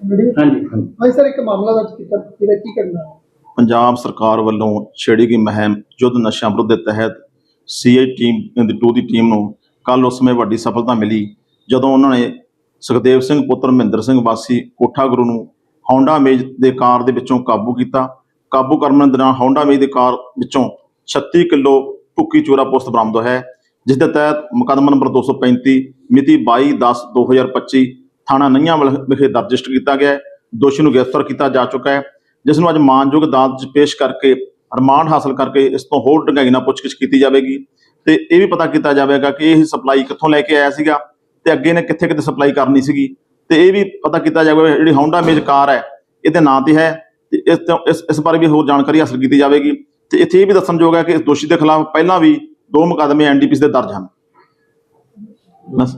ਹਾਂਜੀ ਹਾਂਜੀ। ਸਰ ਇੱਕ ਮਾਮਲਾ ਦਰਜ ਕੀਤਾ ਜਿਹੜਾ ਕੀ ਕਰਨਾ ਹੈ? ਪੰਜਾਬ ਸਰਕਾਰ ਵੱਲੋਂ ਛੇੜੀ ਗਈ ਮੁਹਿੰਮ ਯੁੱਧ ਨਸ਼ਿਆਂ ਵਿਰੁੱਧ ਦੇ ਤਹਿਤ ਸੀਆਈ ਟੀਮ ਦੀ 2 ਦੀ ਟੀਮ ਨੂੰ ਕੱਲ ਉਸ ਸਮੇਂ ਵੱਡੀ ਸਫਲਤਾ ਮਿਲੀ ਜਦੋਂ ਉਹਨਾਂ ਨੇ ਸੁਖਦੇਵ ਸਿੰਘ ਪੁੱਤਰ ਮਹਿੰਦਰ ਸਿੰਘ ਵਾਸੀ ਕੋਠਾ ਗੁਰੂ ਨੂੰ ਹੌਂਡਾ ਮੇਜ ਦੇ ਕਾਰ ਦੇ ਵਿੱਚੋਂ ਕਾਬੂ ਕੀਤਾ। ਕਾਬੂ ਕਰਨ ਦੌਰਾਨ ਹੌਂਡਾ ਮੇਜ ਦੇ ਕਾਰ ਵਿੱਚੋਂ 36 ਕਿਲੋ ਭੁੱਕੀ ਚੂਰਾ ਪੁਸਤ ਬਰਾਮਦ ਹੋਇਆ ਹੈ ਜਿਸ ਦੇ ਤਹਿਤ ਮੁਕੱਦਮਾ ਨੰਬਰ 235 ਮਿਤੀ 22/10/2025 ਥਾਣਾ ਨਈਆਂ ਵਿਖੇ ਦਰਜ ਰਜਿਸਟਰ ਕੀਤਾ ਗਿਆ ਹੈ। ਦੋਸ਼ੀ ਨੂੰ ਗ੍ਰਿਫਤਾਰ ਕੀਤਾ ਜਾ ਚੁੱਕਾ ਹੈ। ਜਿਸ ਨੂੰ ਅੱਜ ਮਾਨਯੋਗ ਅਦਾਲਤ 'ਚ ਪੇਸ਼ ਕਰਕੇ ਰਿਮਾਂਡ ਹਾਸਲ ਕਰਕੇ ਇਸ ਤੋਂ ਹੋਰ ਡੂੰਘਾਈ ਨਾਲ ਪੁੱਛਗਿੱਛ ਕੀਤੀ ਜਾਵੇਗੀ। ਤੇ ਇਹ ਵੀ ਪਤਾ ਕੀਤਾ ਜਾਵੇਗਾ ਕਿ ਇਹ ਸਪਲਾਈ ਕਿੱਥੋਂ ਲੈ ਕੇ ਆਇਆ ਸੀਗਾ ਤੇ ਅੱਗੇ ਨੇ ਕਿੱਥੇ ਕਿੱਥੇ ਸਪਲਾਈ ਕਰਨੀ ਸੀਗੀ। ਤੇ ਇਹ ਵੀ ਪਤਾ ਕੀਤਾ ਜਾਵੇਗਾ ਜਿਹੜੀ ਹੌਂਡਾ ਮੇਜ ਕਾਰ ਹੈ, ਇਹਦੇ ਨਾਂ ਤੇ ਹੈ ਤੇ ਇਸ ਤੋਂ ਇਸ ਇਸ ਬਾਰੇ ਵੀ ਹੋਰ ਜਾਣਕਾਰੀ ਹਾਸਲ ਕੀਤੀ ਜਾਵੇਗੀ। ਤੇ ਇੱਥੇ ਇਹ ਵੀ ਦੱਸਣਯੋਗ ਹੈ ਕਿ ਇਸ ਦੋਸ਼ੀ ਦੇ ਖਿਲਾਫ ਪਹਿਲਾਂ ਵੀ ਦੋ ਮੁਕੱਦਮੇ ਐਨਡੀਪੀਸ ਦੇ ਦਰਜ ਹਨ। ਬਸ।